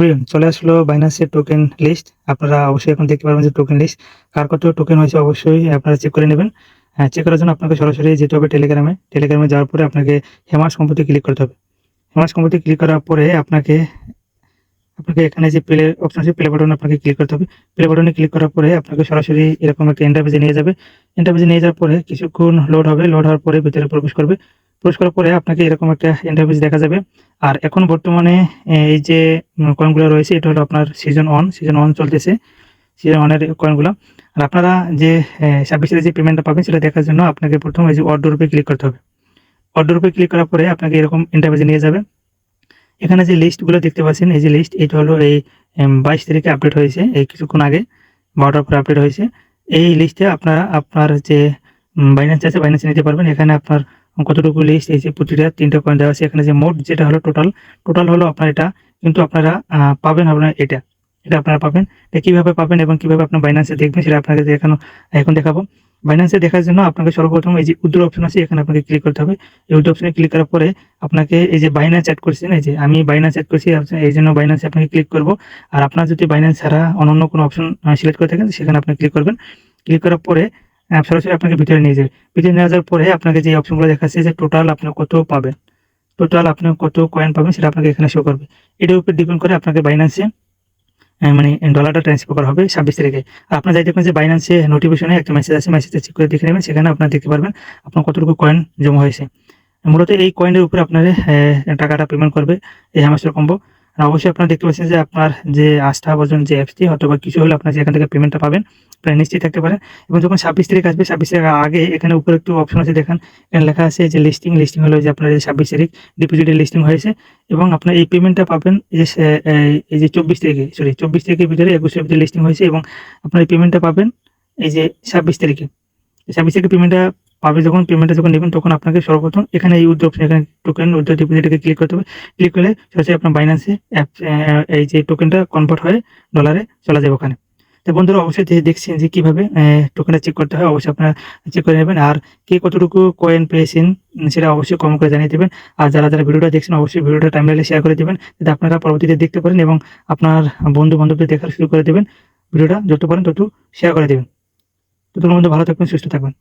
Everyone চলে আসলো বাইন্যান্সের token list আপনারা অবশ্যই এখন দেখতে পারবেন যে টোকেন লিস্ট কার কত টোকেন হয়েছে অবশ্যই আপনারা চেক করে নেবেন। চেক করার জন্য আপনাকে সরাসরি যেতে হবে টেলিগ্রামে টেলিগ্রামে যাওয়ার পরে আপনাকে হেমাস সম্পত্তি ক্লিক করতে হবে। হেমাস সম্পত্তি ক্লিক করার পরে আপনাকে আপনাকে এখানে যে প্লে অপশন আছে প্লে বাটন আপনাকে ক্লিক করতে হবে। প্লে বাটনে ক্লিক করার পরে আপনাকে সরাসরি এরকম একটা ইন্টারভিউজে নিয়ে যাবে। ইন্টারভিউজে নিয়ে যাওয়ার পরে কিছুক্ষণ লোড হবে। লোড হওয়ার পরে ভিতরে প্রবেশ করবে। প্রবেশ করার পরে আপনাকে এরকম একটা ইন্টারভিউ দেখা যাবে। আর এখন বর্তমানে এই যে কয়েনগুলো রয়েছে, এটা হলো আপনার সিজন অন সিজন অন চলতেছে সিজন অনের কয়েনগুলো আর আপনারা যে সার্ভিসের যে পেমেন্টটা পাবেন, সেটা দেখার জন্য আপনাকে প্রথমে এই যে অর্ডার রূপে ক্লিক করতে হবে। অর্ডার রূপে ক্লিক করার পরে আপনাকে এরকম ইন্টারভিউজে নিয়ে যাবে। এখানে যে লিস্টগুলো দেখতে পাচ্ছেন, এই যে লিস্ট এটা হলো এই বাইশ তারিখে আপডেট হয়েছে, এই কিছুক্ষণ আগে বারোটার পরে আপডেট হয়েছে। এই লিস্টে আপনারা, আপনার যে বাইন্যান্স আছে বাইন্যান্সে নিতে পারবেন। এখানে আপনার কতটুকু লিস্ট এই যে প্রতিটা তিনটা পয়েন্ট দেওয়া আছে, এখানে যে মোট যেটা হলো টোটাল টোটাল হলো আপনার এটা, কিন্তু আপনারা পাবেন আপনার এটা। এটা আপনারা পাবেন। এটা কীভাবে পাবেন এবং কীভাবে আপনার বাইন্যান্সে দেখবেন সেটা আপনাকে দেখানো এখন দেখাবো। বাইন্যান্সে দেখার জন্য আপনাকে সর্বপ্রথম এই যে উদ্র অপশন আছে, এখানে আপনাকে ক্লিক করতে হবে। এই উদ্র অপশনে ক্লিক করার পরে আপনাকে এই যে বাইন্যান্স অ্যাড করছেন, এই যে আমি বাইন্যান্স অ্যাড করছি এই জন্য বাইন্যান্সে আপনাকে ক্লিক করব। আর আপনার যদি বাইন্যান্স ছাড়া অন্য কোনো অপশন সিলেক্ট করে থাকেন, সেখানে আপনি ক্লিক করবেন। ক্লিক করার পরে সরাসরি আপনাকে ভিতরে নিয়ে যাবে ভিতরে নিয়ে যাওয়ার পরে আপনাকে যে অপশনগুলো দেখাচ্ছে যে টোটাল আপনি কত পাবেন। টোটাল আপনি কত কয়েন পাবেন সেটা আপনাকে এখানে শো করবে। এটার উপর ডিপেন্ড করে আপনাকে বাইন্যান্সে মানে ডলারটা ট্রান্সফার করা হবে ছাব্বিশ তারিখে। আপনার যাই দেখবেন যে বাইন্যান্সে নোটিফিকেশনে একটা মেসেজ আছে মেসেজটা চেক করে দেখে নেবেন, সেখানে আপনার দেখতে পারবেন আপনার কতটুকু কয়েন জমা হয়েছে। মূলত এই কয়েনের উপরে আপনার টাকাটা পেমেন্ট করবে এই হ্যামাস্টার কম্বো আর অবশ্যই আপনারা দেখতে পাচ্ছেন যে আপনার যে আস্থা বর্জন যে অ্যাপসটি অথবা কিছু হলে আপনার যেখান থেকে পেমেন্টটা পাবেন। আপনারা নিশ্চিত থাকতে পারেন। এবং যখন ছাব্বিশ তারিখ আসবে, ছাব্বিশ তারিখ আগে এখানে উপরে একটু অপশন আছে, দেখেন। এখানে লেখা আছে যে লিস্টিং লিস্টিং হলো যে আপনার যে ছাব্বিশ তারিখ ডিপোজিটের লিস্টিং হয়েছে। এবং আপনার এই পেমেন্টটা পাবেন যে, এই যে চব্বিশ তারিখে সরি চব্বিশ তারিখের ভিতরে একুশের ভিতরে লিস্টিং হয়েছে এবং আপনার এই পেমেন্টটা পাবেন এই যে ছাব্বিশ তারিখে। ছাব্বিশ তারিখে পেমেন্টটা পাবে যখন পেমেন্টটা যখন নেবেন তখন আপনাকে সর্বপ্রথম এখানে এই উদ্যোগ, এখানে টোকেন উদ্যোগ ডিপোজিটকে ক্লিক করতে হবে। ক্লিক করলে সরাসরি আপনার বাইন্যান্সে অ্যাপ এই যে টোকেনটা কনভার্ট হয়ে ডলারে চলে যাবে ওখানে। তো বন্ধুরা অবশ্যই দেখছেন যে কীভাবে টোকেনটা চেক করতে হয়। অবশ্যই আপনারা চেক করে নেবেন। আর কে কতটুকু কয়েন পেয়েছেন সেটা অবশ্যই কম করে জানিয়ে দেবেন। আর যারা যারা ভিডিওটা দেখছেন, অবশ্যই ভিডিওটা টাইম টাইমলাইনে শেয়ার করে দেবেন। যাতে আপনারা পরবর্তীতে দেখতে পারেন এবং আপনার বন্ধু বান্ধবদের দেখার শুরু করে দেবেন। ভিডিওটা যত পারেন তত শেয়ার করে দেবেন। তো তোমার বন্ধু ভালো থাকবেন, সুস্থ থাকবেন।